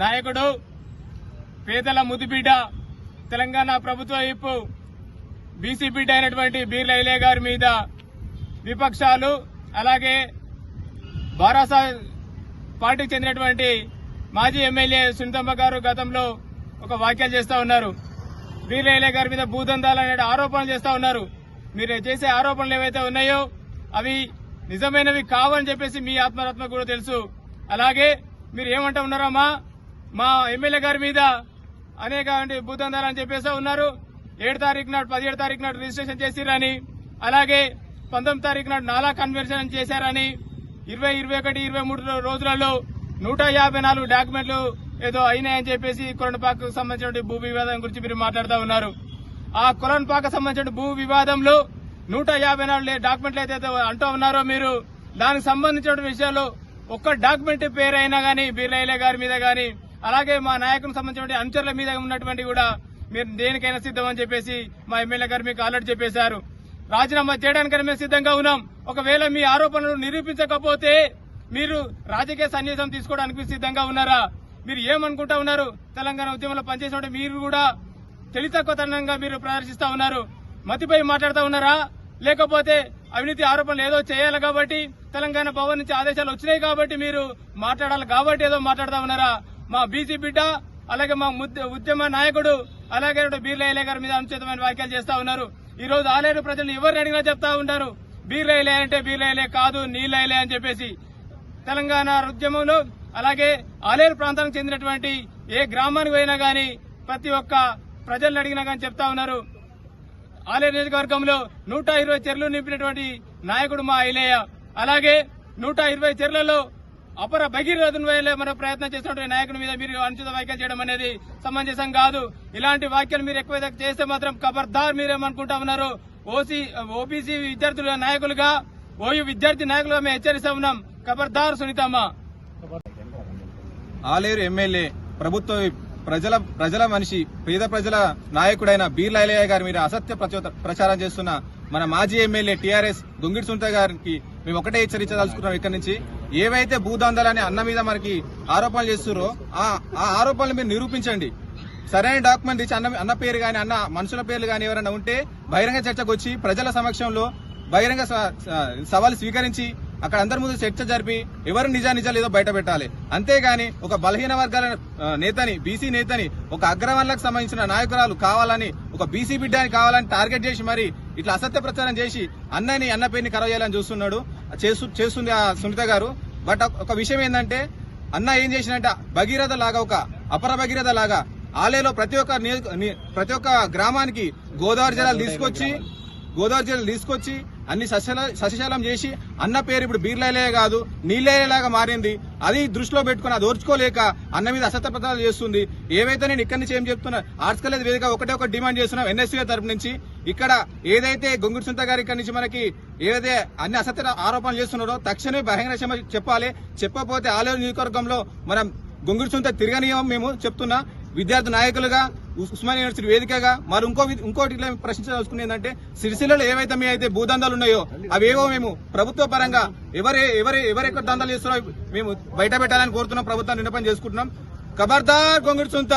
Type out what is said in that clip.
నాయకుడు పేదల ముద్దుబిడ్డ తెలంగాణ ప్రభుత్వ వైపు బీసీ బిడ్డ అయినటువంటి బీర్లైలే గారి మీద విపక్షాలు అలాగే బారాసా పార్టీకి చెందినటువంటి మాజీ ఎమ్మెల్యే సునీతమ్మ గారు గతంలో ఒక వ్యాఖ్యలు చేస్తా ఉన్నారు. వీరయ్య గారి మీద భూదందాలు అనే ఆరోపణలు చేస్తా ఉన్నారు. మీరు చేసే ఆరోపణలు ఏవైతే ఉన్నాయో అవి నిజమైనవి కావని చెప్పేసి మీ ఆత్మరత్మ కూడా తెలుసు. అలాగే మీరు ఏమంటా ఉన్నారమ్మా? మా ఎమ్మెల్యే గారి మీద అనేక భూతందాలు అని చెప్పేసి ఉన్నారు. ఏడు తారీఖు నాడు పదిహేడు తారీఖు నాడు రిజిస్ట్రేషన్ చేసిరని అలాగే పంతొమ్మిది తారీఖు నాడు నాలా కన్వర్షన్ చేశారని ఇరవై ఇరవై ఒకటి ఇరవై మూడు రోజులలో నూట యాభై నాలుగు డాక్యుమెంట్లు ఏదో అయినాయని చెప్పేసి కొరణపాకు సంబంధించిన భూ వివాదం గురించి మీరు మాట్లాడుతూ ఉన్నారు. ఆ కొరణపాక సంబంధించిన భూ వివాదంలో నూట యాభై నాలుగు డాక్యుమెంట్లు అయితే అంటూ ఉన్నారో మీరు దానికి సంబంధించిన విషయాలు ఒక్క డాక్యుమెంట్ పేరైనా గానీ బీర్లైలే గారి మీద గానీ అలాగే మా నాయకులకు సంబంధించిన అనుచరుల మీద ఉన్నటువంటి కూడా మీరు దేనికైనా సిద్ధం అని చెప్పేసి మా ఎమ్మెల్యే గారు మీకు ఆల్రెడీ చెప్పేశారు. రాజీనామా చేయడానికైనా మేము సిద్ధంగా ఉన్నాం. ఒకవేళ మీ ఆరోపణలు నిరూపించకపోతే మీరు రాజకీయ సన్యాసం తీసుకోవడానికి సిద్ధంగా ఉన్నారా? మీరు ఏమనుకుంటా ఉన్నారు? తెలంగాణ ఉద్యమంలో పనిచేసిన మీరు కూడా తెలితక్కువతనంగా మీరు ప్రదర్శిస్తా ఉన్నారు. మతిపై మాట్లాడుతూ ఉన్నారా? లేకపోతే అవినీతి ఆరోపణలు ఏదో చేయాలి కాబట్టి తెలంగాణ భవన్ నుంచి ఆదేశాలు వచ్చినాయి కాబట్టి మీరు మాట్లాడాలి కాబట్టి ఏదో మాట్లాడుతూ ఉన్నారా? మా బీసీ బిడ్డ అలాగే మా ముద్ద- ఉద్యమ నాయకుడు అలాగే బీర్లయ్య గారి మీద అనుచితమైన వ్యాఖ్యలు చేస్తా ఉన్నారు. ఈ రోజు ఆలేరు ప్రజలు ఎవరిని అడిగినా చెప్తా ఉంటారు? బీర్లయ్యలే అంటే బీర్లయ్యలే కాదు నీళ్ళయ్యలే అని చెప్పేసి. తెలంగాణ ఉద్యమంలో అలాగే ఆలేరు ప్రాంతానికి చెందినటువంటి ఏ గ్రామానికి పోయినా గానీ ప్రతి ఒక్క ప్రజలను అడిగినా గానీ చెప్తా ఉన్నారు. ఆలేరు నియోజకవర్గంలో నూట ఇరవై చెర్లు నింపినటువంటి నాయకుడు మా ఐలయ్య అలాగే నూట ఇరవై చెర్లలో అపర భగీరథుని వేలే మన ప్రయత్నం చేసినటువంటి నాయకుని మీద మీరు అనుచిత వ్యాఖ్యలు చేయడం అనేది సమంజసం కాదు. ఇలాంటి వ్యాఖ్యలు మీరు ఎక్కువ చేస్తే మాత్రం ఖబర్దార్ మీరేమనుకుంటా ఉన్నారు? ఓసీ ఓబీసీ విద్యార్థుల నాయకులుగా ఓయూ విద్యార్థి నాయకులుగా మేము హెచ్చరిస్తా ఉన్నాం. ఖబర్దార్ సునీతమ్మ. ఆలేరు ఎమ్మెల్యే ప్రభుత్వ ప్రజల ప్రజల మనిషి పేద ప్రజల నాయకుడైన బీర్లాయలయ్య గారి మీద అసత్య ప్రచారం చేస్తున్న మన మాజీ ఎమ్మెల్యే టీఆర్ఎస్ దొంగిడి సుంత గారికి మేము ఒకటే హెచ్చరించదలుచుకున్నాం ఇక్కడి నుంచి. ఏవైతే భూదందాలని అన్న మీద మనకి ఆరోపణలు చేస్తున్నారో ఆ ఆ ఆరోపణలు మీరు నిరూపించండి. సరైన డాక్యుమెంట్ ఇచ్చి అన్న అన్న పేరు కానీ అన్న మనుషుల పేర్లు కానీ ఎవరైనా ఉంటే బహిరంగ చర్చకు వచ్చి ప్రజల సమక్షంలో బహిరంగ స- సవాలు స్వీకరించి అక్కడ అందరి ముందు చర్చ జరిపి ఎవరు నిజా నిజాలు ఏదో బయట పెట్టాలి. అంతేగాని ఒక బలహీన వర్గాల నేతని బీసీ నేతని ఒక అగ్రవర్ణలకు సంబంధించిన నాయకురాలు కావాలని ఒక బీసీ బిడ్డని కావాలని టార్గెట్ చేసి మరి ఇట్లా అసత్య ప్రచారం చేసి అన్నని అన్న పేరుని ఖరాబ్ చేయాలని చూస్తున్నాడు. చేస్తు- చేస్తుంది ఆ సునీత గారు. బట్ ఒక విషయం ఏంటంటే అన్న ఏం చేసినంటే భగీరథ లాగా ఒక అపర భగీరథ లాగా ఆలయలో ప్రతి ఒక్క ప్రతి ఒక్క గ్రామానికి గోదావరి జలాలు తీసుకొచ్చి గోదావరి జలాలు తీసుకొచ్చి అన్ని సస్యల సస్యశాలం చేసి అన్న పేరు ఇప్పుడు బీర్లైలే కాదు నీళ్ళలాగా మారింది. అది దృష్టిలో పెట్టుకుని అది ఓర్చుకోలేక అన్న మీద అసత్య ప్రచారాలు చేస్తుంది. ఏవైతే నేను ఇక్కడి నుంచి ఏం చెప్తున్నా ఆర్ట్స్ కాలేజ్ వేదిక ఒకటే ఒక డిమాండ్ చేస్తున్నాం ఎన్ఎస్సీ తరపు నుంచి. ఇక్కడ ఏదైతే గొంగుడు సుంత గారి ఇక్కడి నుంచి మనకి ఏదైతే అన్ని అసత్య ఆరోపణలు చేస్తున్నారో తక్షణమే బహిరంగ క్షమ చెప్పాలి. చెప్పకపోతే ఆలయ నియోజకవర్గంలో మనం గొంగుడు సుంత తిరగనీయం మేము చెప్తున్నా. విద్యార్థి నాయకులుగా ఉస్- యూనివర్సిటీ వేదికగా మరి ఇంకో ఇంకోటి ఇట్లా ఏంటంటే సిరిసిల్లలో ఏవైతే మీ అయితే భూదందాలు ఉన్నాయో అవేవో మేము ప్రభుత్వ పరంగా ఎవరే ఎవరే ఎవరెక్కడ దందాలు చేస్తున్నారో మేము బయట పెట్టాలని కోరుతున్నాం ప్రభుత్వాన్ని విన్నపం చేసుకుంటున్నాం. ఖబర్దార్ గొంగుడు సుంత.